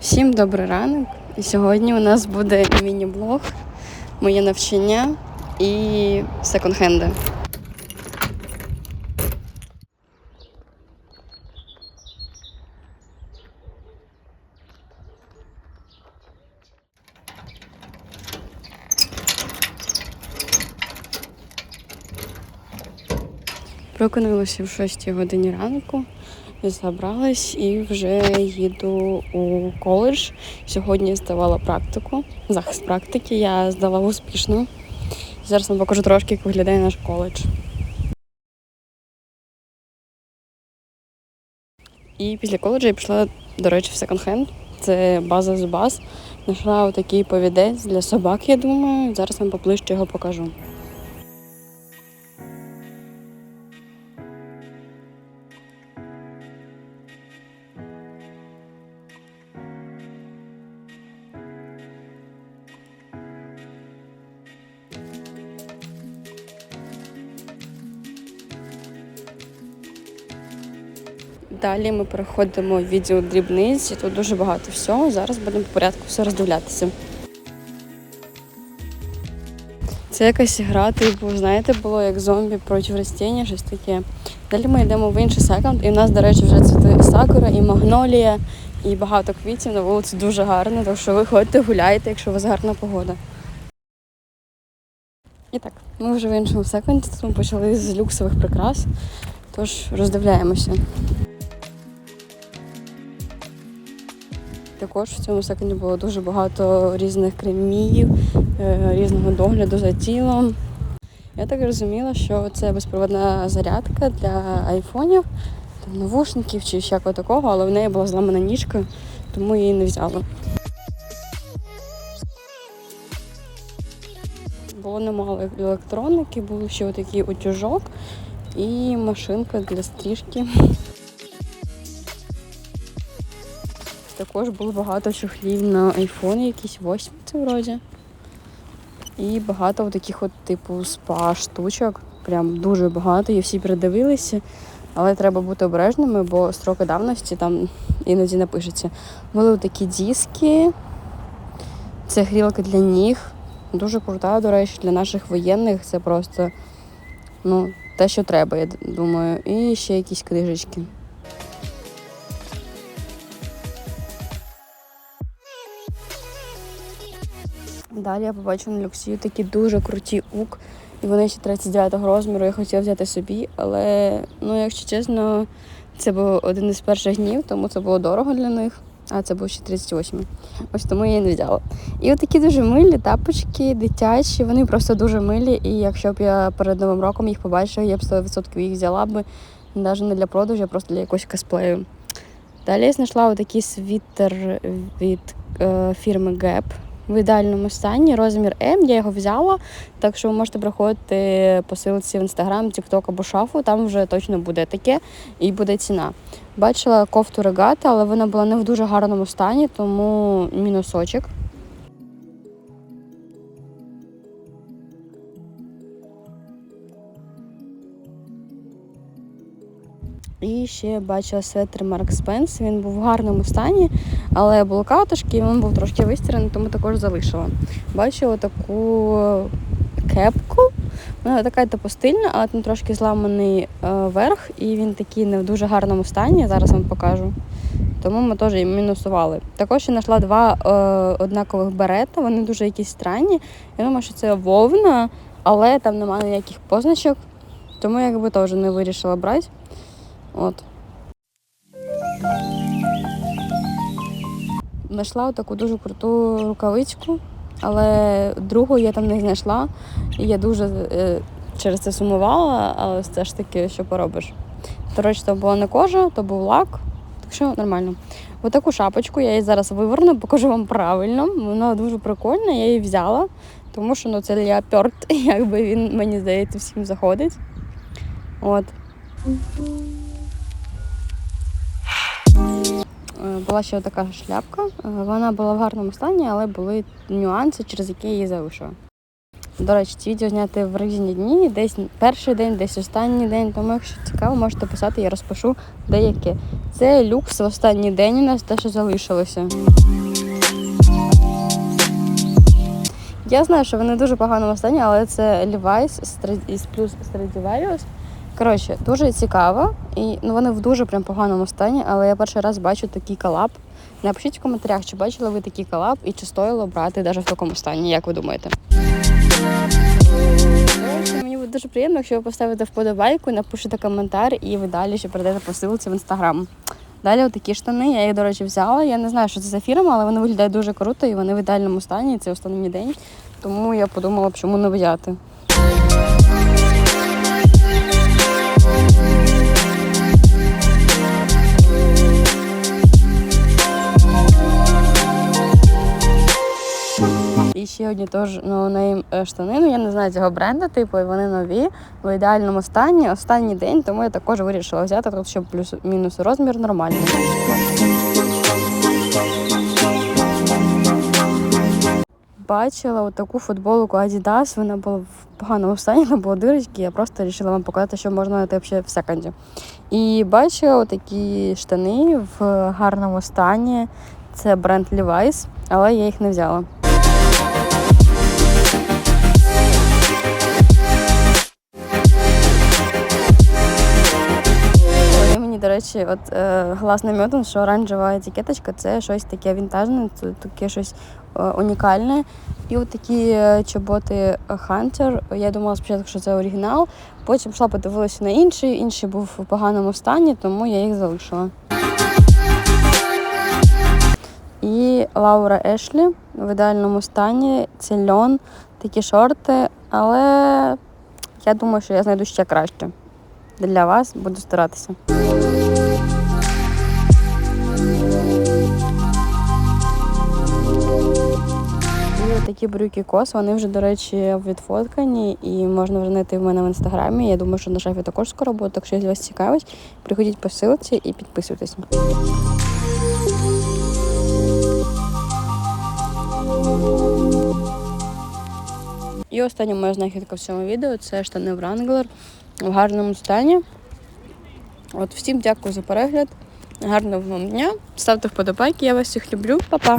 Всім добрий ранок. І сьогодні у нас буде міні-блог, моє навчання і секонд-хенди. Прокинулася в 6 годині ранку, забралась і вже їду у коледж. Сьогодні здавала практику, захист практики. Я здала успішно. Зараз вам покажу трошки, як виглядає наш коледж. І після коледжу я пішла, до речі, в секонд-хенд. Це база з баз. Знайшла отакий повідець для собак, я думаю. Зараз вам поближче його покажу. Далі ми переходимо в відділ дрібниць. і Тут дуже багато всього. Зараз будемо по порядку все роздивлятися. Це якась гра, типу, знаєте, було як зомбі проти ростіння, щось таке. Далі ми йдемо в інший секонд, і в нас, до речі, вже цвіте і сакура, і магнолія, і багато квітів на вулиці дуже гарно, так що виходьте, гуляйте, якщо у вас гарна погода. І так, ми вже в іншому секунді, тут ми почали з люксових прикрас, тож роздивляємося. Також в цьому секунді було дуже багато різних кремів, е, різного догляду за тілом. Я так розуміла, що це безпроводна зарядка для айфонів, там, навушників чи всякого такого, але в неї була зламана ніжка, тому її не взяла. Було немало електроніки, був ще отакий утюжок і машинка для стрижки. Також було багато чохлів на айфон, якісь 8 це вроді. І багато таких от типу спа штучок. Прям дуже багато, і всі передивилися. Але треба бути обережними, бо строки давності там іноді напишеться. Були такі диски, це грілка для ніг. Дуже крута, до речі, для наших воєнних це просто ну, те, що треба, я думаю. І ще якісь книжечки. Далі я побачила на люксію такі дуже круті ук. І вони ще 39-го розміру. Я хотіла взяти собі, але, ну, якщо чесно, це був один із перших днів, тому це було дорого для них. А це був ще 38. Ось тому я її не взяла. І от такі дуже милі тапочки, дитячі, вони просто дуже милі. І якщо б я перед новим роком їх побачила, я б 100% їх взяла б навіть не для продажу, а просто для якогось косплею. Далі я знайшла отакий світер від е, фірми Gap в ідеальному стані. Розмір М, я його взяла. Так що ви можете приходити посилці в інстаграм, тікток або шафу, там вже точно буде таке і буде ціна. Бачила кофту регата, але вона була не в дуже гарному стані, тому мінусочок. І ще бачила светр Марк Спенс. Він був в гарному стані, але було катушки, і він був трошки вистіраний, тому також залишила. Бачила таку кепку. Вона така типу стильна, але там трошки зламаний е, верх, і він такий не в дуже гарному стані. Зараз вам покажу. Тому ми теж їм мінусували. Також я знайшла два е, однакових берета, вони дуже якісь странні. Я думаю, що це вовна, але там немає ніяких позначок, тому якби теж не вирішила брати. От. Знайшла таку дуже круту рукавичку, але другу я там не знайшла. І я дуже е, через це сумувала, але все ж таки, що поробиш. До речі, то була не кожа, то був лак, так що нормально. Отаку шапочку я її зараз виверну, покажу вам правильно. Вона дуже прикольна, я її взяла, тому що ну, це леопард, якби він, мені здається, всім заходить. От. Була ще така шляпка. Е, Вона була в гарному стані, але були нюанси, через які я її залишила. До речі, ці відео зняти в різні дні, десь перший день, десь останній день. Тому, якщо цікаво, можете писати, я розпишу деякі. Це люкс в останній день у нас те, що залишилося. Я знаю, що вони дуже поганому стані, але це Levi's із плюс Stradivarius. Коротше, дуже цікаво. І ну, вони в дуже прям поганому стані, але я перший раз бачу такий колаб. Напишіть в коментарях, чи бачили ви такий колаб і чи стоїло брати навіть в такому стані, як ви думаєте? Мені буде дуже приємно, якщо ви поставите вподобайку, напишете коментар і ви далі ще перейдете посилці в інстаграм. Далі отакі штани, я їх, до речі, взяла. Я не знаю, що це за фірма, але вони виглядають дуже круто і вони в ідеальному стані. Це останній день. Тому я подумала, чому не взяти. Ще одні теж ноунейм е, штани. Ну я не знаю цього бренду, типу, і вони нові в ідеальному стані. Останній день, тому я також вирішила взяти тут, щоб плюс-мінус розмір нормальний. Бачила отаку футболку Adidas, вона була в поганому стані, там були дирочки. Я просто вирішила вам показати, що можна знайти в секонді. І бачила отакі штани в гарному стані. Це бренд Levi's, але я їх не взяла. Речі, от е, глас намітом, що оранжева етикеточка це щось таке вінтажне, це таке щось е, унікальне. І от такі е, чоботи Hunter. Я думала спочатку, що це оригінал. Потім пішла, подивилася на інший. Інший був в поганому стані, тому я їх залишила. І Лаура Ешлі в ідеальному стані. Це льон, такі шорти, але я думаю, що я знайду ще краще. Для вас буду старатися. Такі брюки кос, вони вже, до речі, відфоткані і можна вже знайти в мене в інстаграмі. Я думаю, що на шафі також скоро буде, так що якщо вас цікавить, приходіть по ссылці і підписуйтесь. І остання моя знахідка в цьому відео це штани Wrangler в гарному стані. От всім дякую за перегляд. Гарного вам дня. Ставте вподобайки, я вас всіх люблю. Па-па!